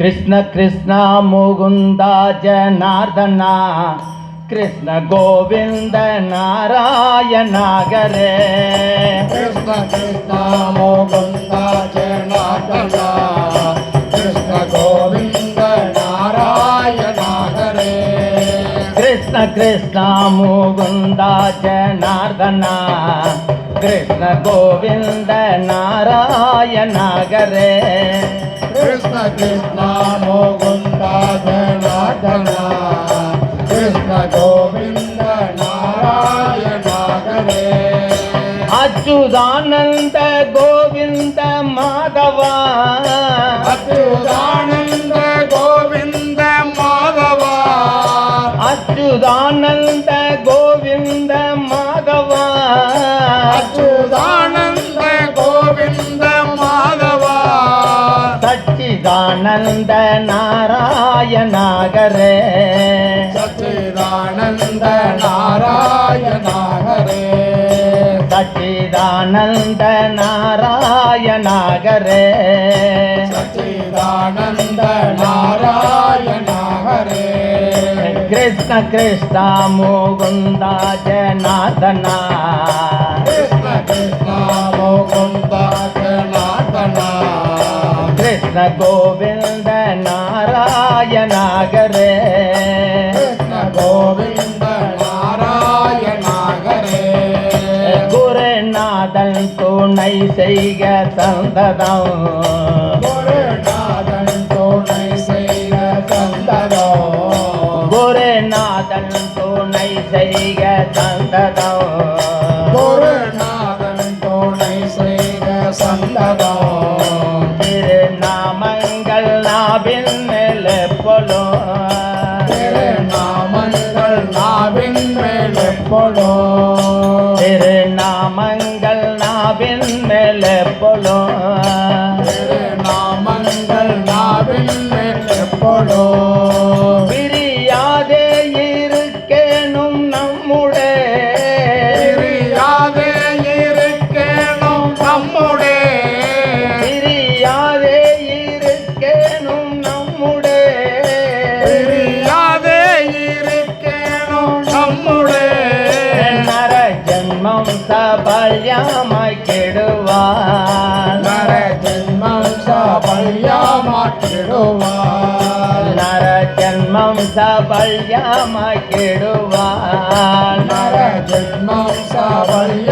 కృష్ణ కృష్ణ ముకుంద జనార్దన కృష్ణ గోవింద నారాయణ గరే. కృష్ణ కృష్ణ మోకుంద జనార్దన కృష్ణ గోవింద నారాయణ హరే కృష్ణ కృష్ణ ముకుంద జనార్దన కృష్ణ గోవింద నారాయణ గరే. కృష్ణ కృష్ణ మోకుంద జనార్దన కృష్ణ గోవింద నారాయణ హరే అచ్యుదానంద గోవింద మాధవ అచ్యుతానంద గోవింద మాధవ అచ్యుదానంద గోవింద சச்சிதானந்த நாராயணாகரே. சச்சிதானந்த நாராயணாகரே. சச்சிதானந்த நாராயணாகரே. சச்சிதானந்த நாராயணாகரே. கிருஷ்ண கிருஷ்ண மோகுந்தா ஜநாதனா கிருஷ்ண கிருஷ்ண மோகுந்தா கிருஷ்ண கோவிந்த நாராயணாகரே. கோவிந்த நாராயணாகரே. குருநாதன் துணை செய்க சந்ததம் குருநாதன் துணை செய்க சந்ததம் குருநாதன் துணை செய்க சந்ததம் மேல் எப்பொழும் நாவின் மேலே போலோ திருநாமங்கள் சாபல்யாமாற்றிடுவார் நர ஜன்மம் சபல்யாமாய் கெடுவான் நர ஜென்மம் சாபல்யாமாற்றிடுவார்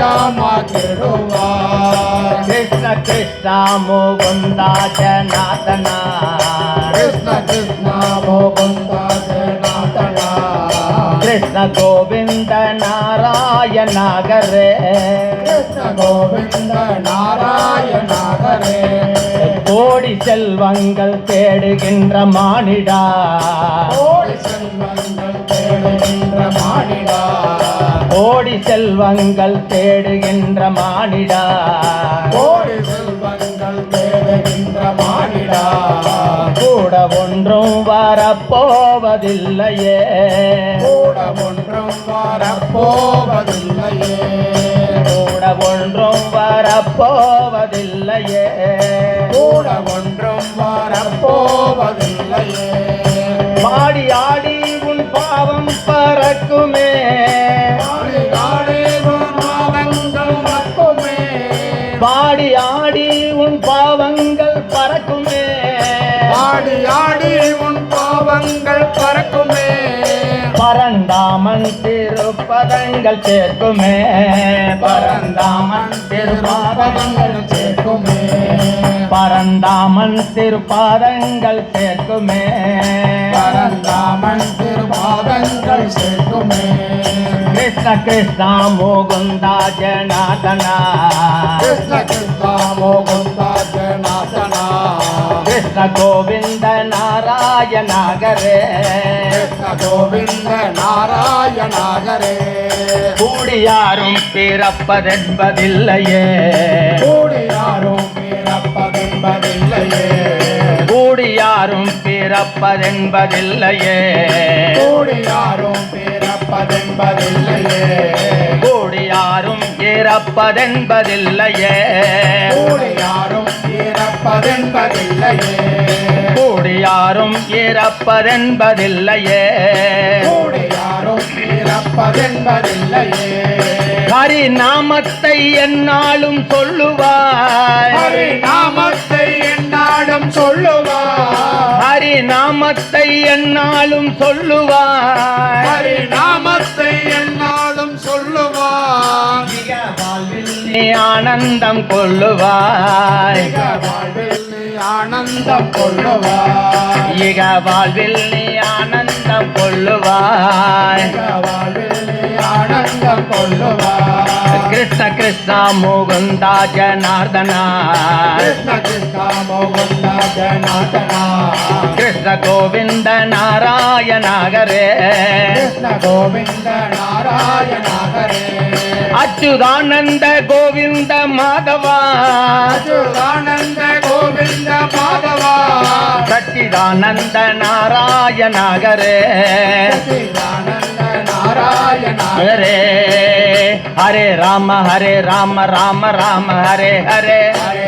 கிருஷ்ண கிருஷ்ண முகுந்தா ஜனாதனா கிருஷ்ண கிருஷ்ண முகுந்த ஜனாதனா கிருஷ்ண கோவிந்த நாராயண கரே கிருஷ்ண கோவிந்த நாராயண ஹரே கோடி செல்வங்கள் தேடுகின்ற மானிடா. கோடி செல்வங்கள் தேடுகின்ற மானிடா. கோடி செல்வங்கள் தேடுகின்ற மானிடா. கோடி செல்வங்கள் தேடுகின்ற மானிடா. கூட ஒன்றும் வரப்போவதில்லையே. கூட ஒன்றும் வரப்போவதில்லையே. கூட ஒன்றும் வரப்போவதில்லையே. கூட ஒன்றும் வரப்போவதில்லையே. பாடி ஆடி உன் பாவம் பறக்குமே. பாடி ஆடி உன் பாவங்கள் பறக்குமே. ஆடி ஆடி உன் பாவங்கள் பறக்குமே. பரந்தாமன் திருப்பதங்கள் சேர்க்குமே. பரந்தாமன் திருப்பாதங்கள் திருப்பாதங்கள் சேர்க்குமே. பரந்தாமன் திருப்பாதங்கள் சேர்க்குமே. பரந்தாமன் திருபாதங்கள் சேர்க்குமே. கிருஷ்ண கிருஷ்ண முகுந்தா ஜனாதனா கிருஷ்ண கிருஷ்ணா மோகுந்தா கிருஷ்ண கோவிந்த நாராயணாகரே கிருஷ்ண கோவிந்த நாராயணாகரே கூடியாரும் பிறப்பதென்பதில்லையே. கூடியாரும் பிறப்பதென்பதில்லையே. கூடியாரும் பிறப்பதென்பதில்லையே. கூடியாரும் பிறப்பதென்பதில்லையே. கூடியாரும் இறப்பதென்பதில்லையே கூடியாரும் ஏறப்பதென்பதில்லையே. கூடி யாரும் ஏறப்பதென்பதில்லையே. ஹரி நாமத்தை என்னாலும் சொல்லுவார் ஹரி நாமத்தை என்னாலும் சொல்லுவார் ஹரி நாமத்தை என்னாலும் சொல்லுவார் ஹரி நாமத்தை என் நீ ஆனந்தம் கொள்ளுவாய். ஆனந்தம் கொள்ளுவார் இக வாழ்வில் நீ ஆனந்தம் கொள்ளுவாய். ஆனந்தம் கொள்ளுவார் கிருஷ்ண கிருஷ்ண முகுந்தா ஜனார்தனா. கிருஷ்ண கிருஷ்ண மோகுந்தா ஜனாதனா கிருஷ்ண கோவிந்த நாராயணாகரே. கிருஷ்ண கோவிந்த நாராயணாகரே. அச்சுதானந்த கோவிந்த மாதவா? அச்சுதானந்த கோவிந்த மாதவா? சச்சிதானந்த நாராயணாகரே. சச்சிதானந்த நாராயணா ஹரே ஹரே ராம ஹரே ராம ராம ராம ஹரே ஹரே. ஹரே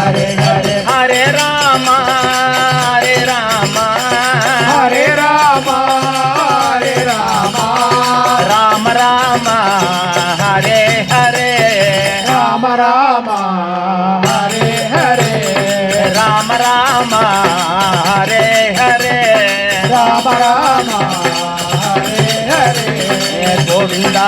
హరే రామ హరే రామ హరే రామ హరే రామ రామ రామ హరే హరే రామ రామ హరే హరే రామ రామ హరే హరే రామ రామ హరే హరే గోవిందా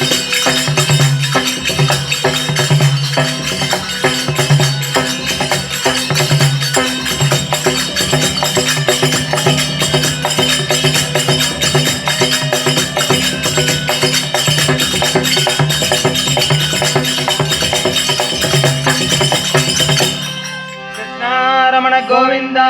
জিন্দা